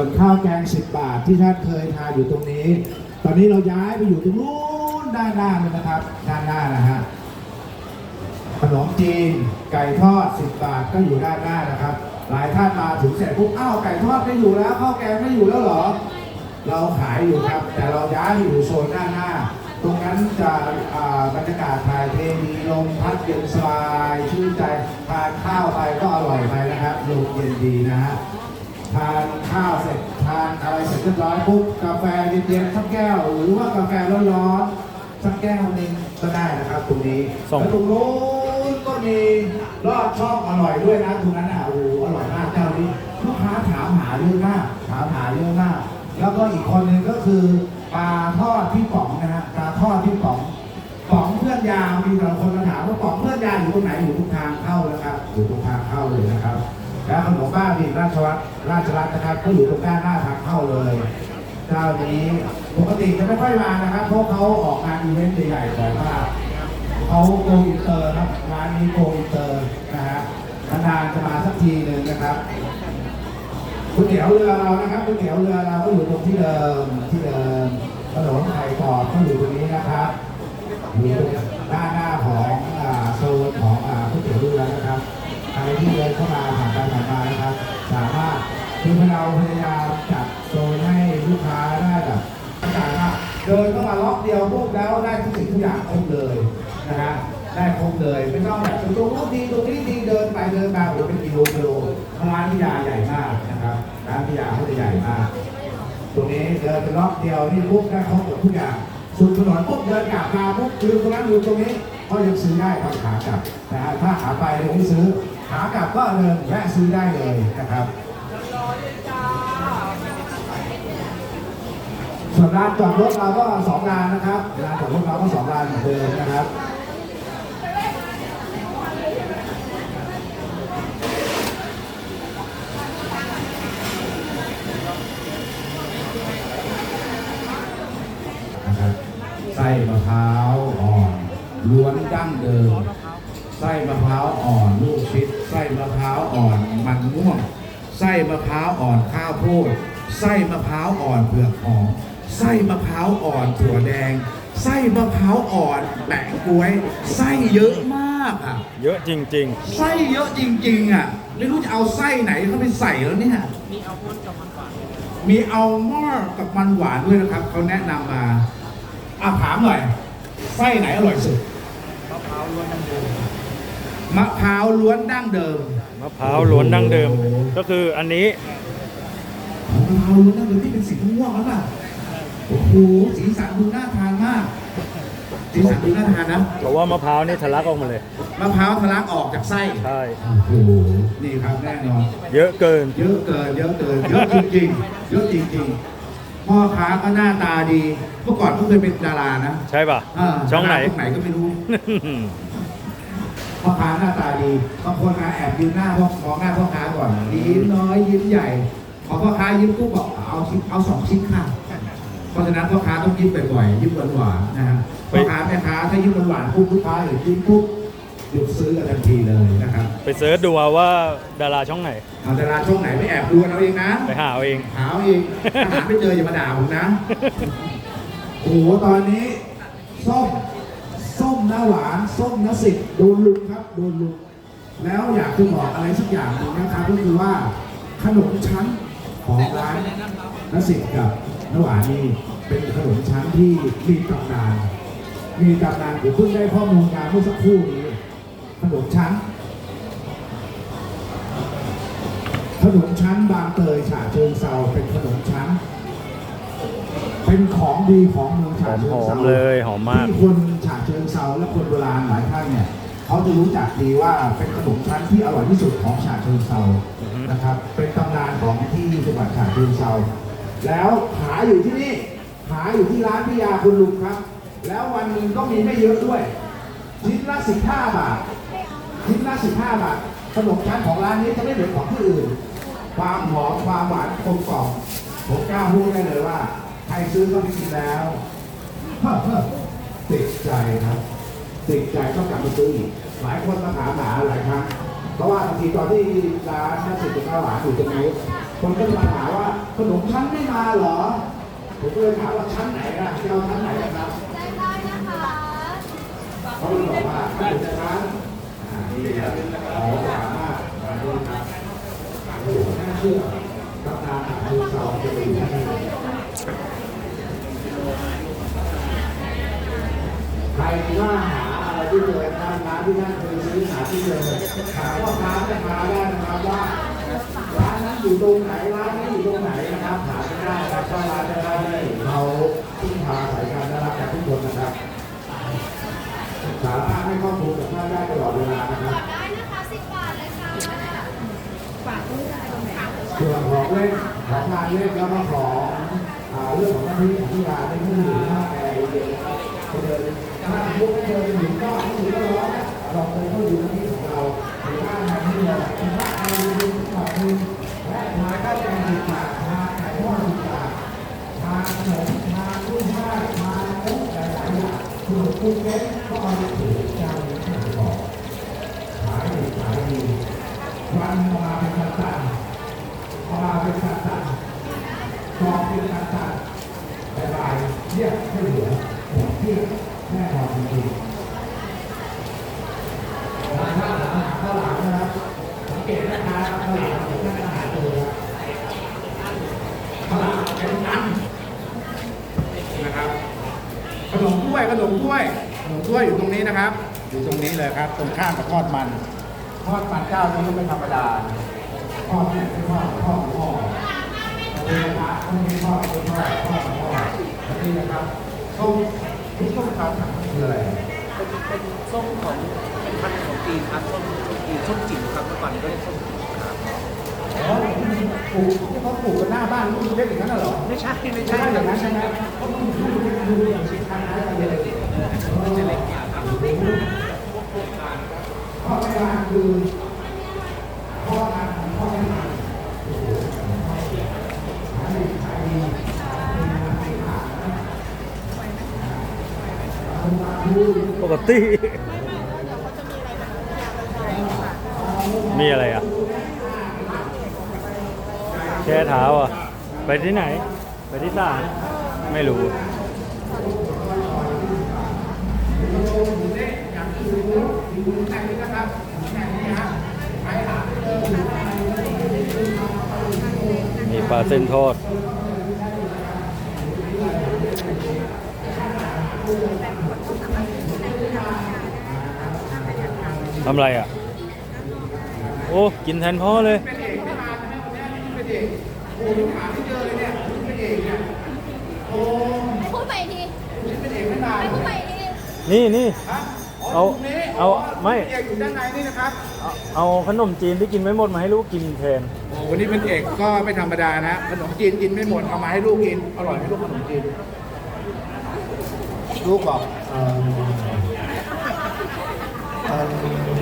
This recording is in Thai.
วนข้าวแกง 10 บาทที่ท่านเคยทานอยู่ตรงนี้ ตอนนี้เราย้ายไปอยู่ตรงนู้นด้านหน้าเลยนะครับ ด้านหน้านะฮะขนมจีนไก่ทอด 10 บาทก็อยู่ด้านหน้านะครับ หลายท่านมาถึงเสร็จปุ๊บอ้าวไก่ทอดไม่อยู่แล้วข้าวแกงไม่อยู่แล้วเหรอ เราขายอยู่ครับ แต่เราย้ายไปอยู่โซนด้านหน้า ตรงนั้นจะบรรยากาศถ่ายเทมีลมพัดเย็นสบายชื่นใจทานข้าวไปก็อร่อยไปนะครับลมเย็นดีนะฮะ ทานข้าวเสร็จทานอะไรเสร็จเรียบร้อยปุ๊บกาแฟเย็นๆสักแก้ว หรือว่ากาแฟร้อนๆสักแก้วหนึงก็ได้นะครับตรงนี้ส่ง แล้วตรงโน้นก็มีรอดช่องอร่อยด้วยนะตรงนั้นอะโอ้โหอร่อยมากเจ้านี้ลูกค้าถามหาเยอะมากถามหาเยอะมาก แล้วก็อีกคนหนึงก็คือปลาทอดพี่ป๋องนะฮะปลาทอดพี่ป๋องป๋องเพื่อนยามีแต่ละคนมาถามว่าป๋องเพื่อนยาอยู่ตรงไหนอยู่ตรงทางเข้านะครับอยู่ตรงทางเข้าเลยนะครับ แล้วขนมบ้าบินราชวัฒน์ราชรัตน์นะครับก็อยู่ตรงด้านหน้าทางเข้าเลยเจ้านี้ปกติจะไม่ค่อยมานะครับ เพราะเขาออกงานอีเวนต์ใหญ่ๆบ่อยมากเขาโกอินเตอร์ครับร้านนี้โกอินเตอร์นะฮะนานๆจะมาสักทีหนึ่งนะครับก๋วยเตี๋ยวเรือเรานะครับก๋วยเตี๋ยวเรือเราก็อยู่ตรงที่เดิมที่เดิมขนมไข่กอบก็อยู่ตรงนี้นะครับอยู่ด้านหน้าของโซนของก๋วยเตี๋ยวเรือนะครับใครที่เดินเข้ามา มานะครับ สามารถคือเราพยายามจัดโซนให้ลูกค้าได้แบบสามารถเดินเข้ามาล็อกเดียวปุ๊บแล้วได้ทุกสิ่งทุกอย่างครบเลยนะฮะได้ครบเลยไม่ต้องแบบตรงนู้นดีตรงนี้ดีเดินไปเดินมาโอ้เป็นกิโลกิโลร้านพิยาใหญ่มากนะครับร้านพิยาเขาจะใหญ่มาก ตรงนี้เดินไปล็อกเดียวนี่ปุ๊บได้ครบหมดทุกอย่างสุดถนนปุ๊บเดินกลับมาปุ๊บยืนตรงนั้นอยู่ตรงนี้ก็ยังซื้อได้ตอนขากลับนะฮะถ้าขาไปเลยไม่ซื้อ ขากลับก็เดินแวะซื้อได้เลยนะครับส่วนลานจอดรถเราก็สองลานนะครับลานจอดรถเราก็สองลานเหมือนเดิมนะครับนะครับไส้มะพร้าวอ่อนล้วนดั้งเดิม ไส้มะพร้าวอ่อนลูกชิด ไส้มะพร้าวอ่อนมันม่วงไส้มะพร้าวอ่อนข้าวโพดไส้มะพร้าวอ่อนเผือกหอมไส้มะพร้าวอ่อนถั่วแดง ไส้มะพร้าวอ่อนแปะกล้วย ไส้เยอะมากอะเยอะจริง ไส้เยอะจริง ๆอะไม่รู้จะเอาไส้ไหนเข้าไปใส่แล้วเนี่ย มีอัลมอนด์กับมันหวานมีอัลมอนด์กับมันหวานด้วยนะครับเขาแนะนำมาอะถามหน่อยไส้ไหนอร่อยสุด มะพร้าวล้วนดั้ งเดิมๆมะพร้าวล้วนดั้งเดิม ก็คืออันนี้มะพร้าวล้วนดั้งเดิมที่เป็นสีม่วงแล้วป่ะโอ้โหสีสันดูน่าทานมากสีสันดูน่าทานนะเพราะว่ามะพร้าวนี่ทะลักออกมาเลยมะพร้าวทะลักออกจากไส้ใช่โอ้โหนี่ครับแน่นอนเยอะเกิน เยอะเกินเยอะเกินเยอะจริงๆเยอะจริงๆพ่อค้าก็หน้าตาดีเมื่อก่อนเขาเคยเป็นดารานะใช่ป่ะาช่องไหนดาราช่องไหนก็ไม่รู้ พ่อค้าหน้าตาดีบางคนมาแอบยืนหน้าพ่อมองหน้าพ่อค้าก่อนยิ้มน้อยยิ้มใหญ่พอพ่อค้ายิ้มปุ๊บบอกเอาชิ้นเอาสองชิ้นค่ะเพราะฉะนั้นพ่อค้าต้องยิ้มบ่อยๆยิ้มหวานๆนะฮะไปพ่อค้าแม่ค้าถ้ายิ้มหวานๆปุ๊บลูกค้าเห็นยิ้มปุ๊บหยุดซื้อกันทันทีเลยนะครับ ไปเสิร์ชดูเอาว่าดาราช่องไหนเอาดาราช่องไหนไม่แอบดูกันเอาเองนะ ไปหาเอาเอง หาเอาเองถ้าหาไม่เจออย่ามาด่าผมนะ โอ้โหตอนนี้ส้มส้ม หน้าหวานส้มน้าสิบโดนลุมครับโดนลุมแล้วอยากจะบอกอะไรสักอย่างหนึ่งนะครับก็คือว่าขนมชั้นของร้านน้าสิบกับน้าหวานนี่เป็นขนมชั้นที่มีตำนาน มีตำนานผมเพิ่งได้ข้อมูลมาเมื่อสักครู่นี้ขนมชั้นขนมชั้นบางเตยฉะเชิงเซาเป็นขนมชั้น เป็นของดีของเมืองฉะเชิงหอเซามเลยหอมมาก ที่คนฉะเชิงเซาและคนโบราณหลายท่านเนี่ยเขาจะรู้จักดีว่าเป็นขนมชั้นที่อร่อยที่สุดของฉะเชิงเซาอือฮึ นะครับ เป็นตำนานของที่จังหวัดฉะเชิงเซาแล้วขายอยู่ที่นี่ขายอยู่ที่ร้านพิยาคุณลุงครับ แล้ววันหนึ่งก็มีไม่เยอะด้วยชิ้นละ15บาท ชิ้นละ15บาทขนมชั้นของร้านนี้จะไม่เหมือนของที่อื่น ความหอมความหวานกลมกล่อมผมกล้าพูดได้เลยว่า ใครซื้อก็ไปกินแล้วติดใจครับติดใจต้องกลับมาซื้ออีกหลายคนมาถามหาหลายครั้งเพราะว่าบางทีตอนที่ร้านน่าสิบเป็นข้าวหวานอยู่ตรงนี้คนก็มาถามว่าขนมชั้นไม่มาเหรอผมก็เลยถามว่าชั้นไหนล่ะจะเอาชั้นไหนครับแจ้ได้นะคะเขาบอกว่าถ้าเป็นชั้านี่ครับของหวามากมาดูครับโอ้โหน่าเชื่อตำนานอาหารชาวจะไปอยู่ที่นี่ ใครว่าหาอะไรที่เจอร้านร้านที่ท่านเคยซื้อหาที่เจอถามว่าร้านแม่ค้าได้นะครับว่าร้านนั้นอยู่ตรงไหนร้านนี้อยู่ตรงไหนนะครับหามได้นะครับถ้าร้านจะได้เราพึ่งพาสายการได้รับจากทุกคนนะครับสามารถให้ข้อมูลกับท่านได้ตลอดเวลานะครับได้นะคะสิบบาทเลยค่ะส่วนของเล่นของงานเล่นแล้วก็ของเรื่องของหน้าที่ของที่ร้านนี่คือหน้าแอร์เย็นๆไปเดินถ้าพวกไม่เดินอยู่ก็ไม่อยู่ก็ร้อนนะเราเคยเข้าอยู่หน้าที่ของเราถือว่าหน้าที่เราถือว่าเราดูขอบ คุณและมาก็เป็นสิบบาทมาขายทอดสิบบาทาขนมมาลูกบ้านมาโอ๊ะหลายอย่างคือคุณเล่นก็เอาไปถือเจ้านี้ที่บอกขายดีขายดีวันมาเป็นตันๆพอมาเป็นสัตว์สัตว์กองเป็นสัตว์สัตว์บายบายเรียกไม่เหลือหมดเที่แน่นอนจริงๆร้านข้าวหลังข้าวหลังนะครับสังเกตนะครับข้าวหลังของท่านอาหารตัวข้าวหลังเป็นน้ำนะครับขนมถ้วยขนมถ้วยขนมถ้วยอยู่ตรงนี้นะครับ อยู่ตรงนี้เลยครับ ตรงข้ามกับทอดมัน ทอดมันเจ้านี้ก็ไม่ธรรมดาพ่อแม่ไม่พ่อพ่อพ่อนี่นะครับต้องมีพ่อเป็นพ่อพ่อเป็นพ่อนี่นะครับส้ม ที่ส้มขาวถังคืออะไรเป็นเป็นส้มของเป็นพันธุ์ของจีนครับส้มส้มจีนส้มจิ๋วครับเมื่อก่อนก็เรียกส้มจิ๋วครับอ๋อปลูกที่เขาปลูกกันหน้าบ้านลูกเล็กอย่างนั้นน่ะเหรอไม่ใช่ไม่ไม่ใช่ใช่อย่างนั้นใช่ไหมเขาปลูกดูดูอย่างชิ้นคล้ายๆกันเลยมันจะเล็กกว่าครับพ่อแม่บ้านคือพ่อทานของพ่อแม่บ้านโอ้โหขายดีขายดีขายดีขายดีคนมาดู ปกติ มีอะไรอะ แช่เท้าอะ ไปที่ไหน ไปที่ศาลไม่รู้มีปลาเส้นทอด ทำไรอะ โอ้ กินแทนพ่อเลยให้พูดใหม่อีกทีให้พูดใหม่อีกทีนี่นี่เอาเอาไม่เอกอยู่ด้านในนี่นะครับเอาเอาขนมจีนที่กินไม่หมดมาให้ลูกกินแทนวันนี้เป็นเอกก็ไม่ธรรมดานะขนมจีนกินไม่หมดเอามาให้ลูกกินอร่อยไหมลูกขนมจีน ลูกบอกเออเออ